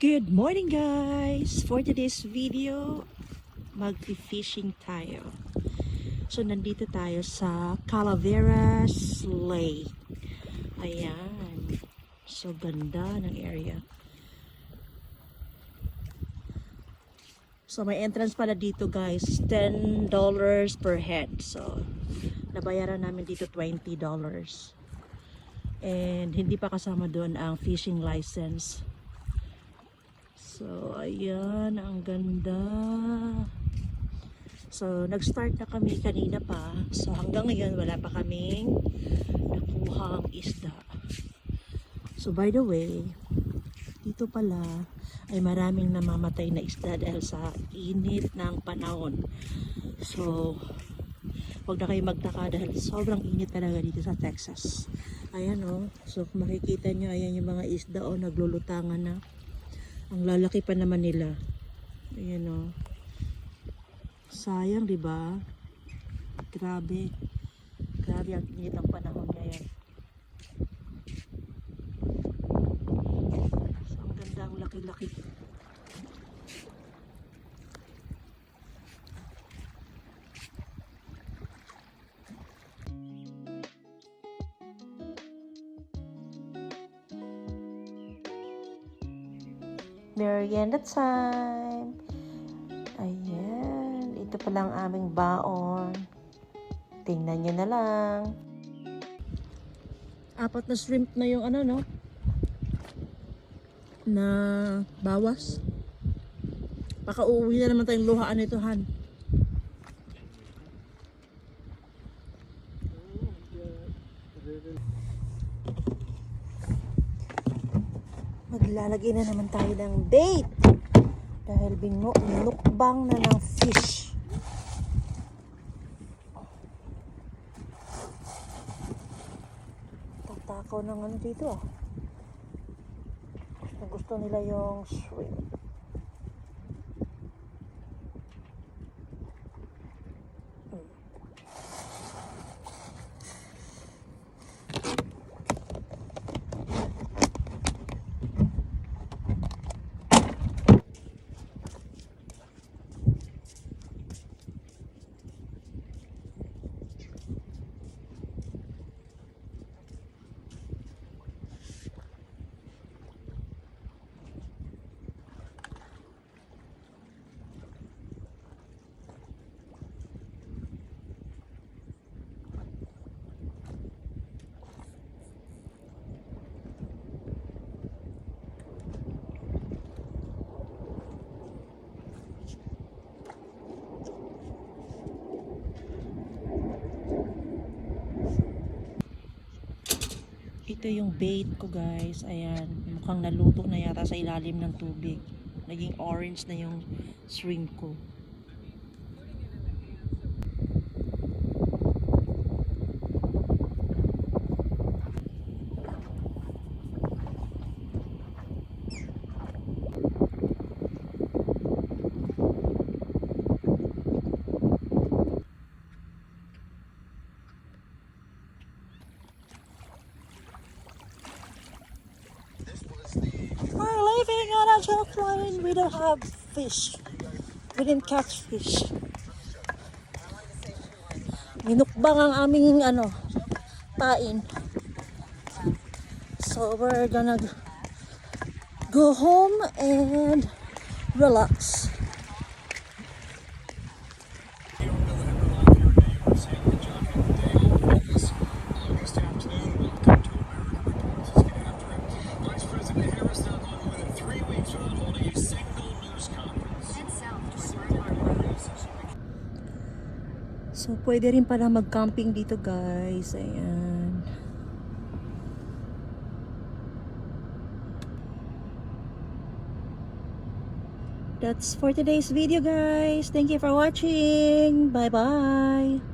Good morning guys! For today's video, mag-fishing tayo. So nandito tayo sa Calaveras Lake. Ayan. So ganda ng area. So may entrance pala dito guys, $10 per head. So nabayaran namin dito $20. And hindi pa kasama doon ang fishing license. So, ayan, ang ganda. So, nag-start na kami kanina pa. So, hanggang ngayon, wala pa kaming nakuhang isda. So, by the way, dito pala ay maraming namamatay na isda dahil sa init ng panahon. So, huwag na kayo magtaka dahil sobrang init talaga dito sa Texas. Ayan o. So, kung makikita nyo, ayan yung mga isda o naglulutangan na. Ang lalaki pa naman nila. Ayan o. Sayang, di ba? Grabe. Grabe ang init ng panahon ngayon. So, ang ganda, ang laki-laki. Merienda time! Ayan, ito pala ang aming baon. Tingnan nyo na lang. Apat na shrimp na yung ano, no? Na bawas. Baka uuwi na naman tayong luhaan nito, Han. Maglalagay na naman tayo ng bait. Dahil binu binukbang na ng fish. Tatakaw ng ano dito ah. Gusto nila yung shrimp. Ito yung bait ko guys. Ayan. Mukhang naluto na yata sa ilalim ng tubig. Naging orange na yung shrimp ko. We're living on a jet plane. We don't have fish. We didn't catch fish. Minukbang ang aming ano, pain. So we're gonna go home and relax. So, pwede rin pala mag-camping dito, guys. Ayan. That's for today's video, guys. Thank you for watching. Bye-bye.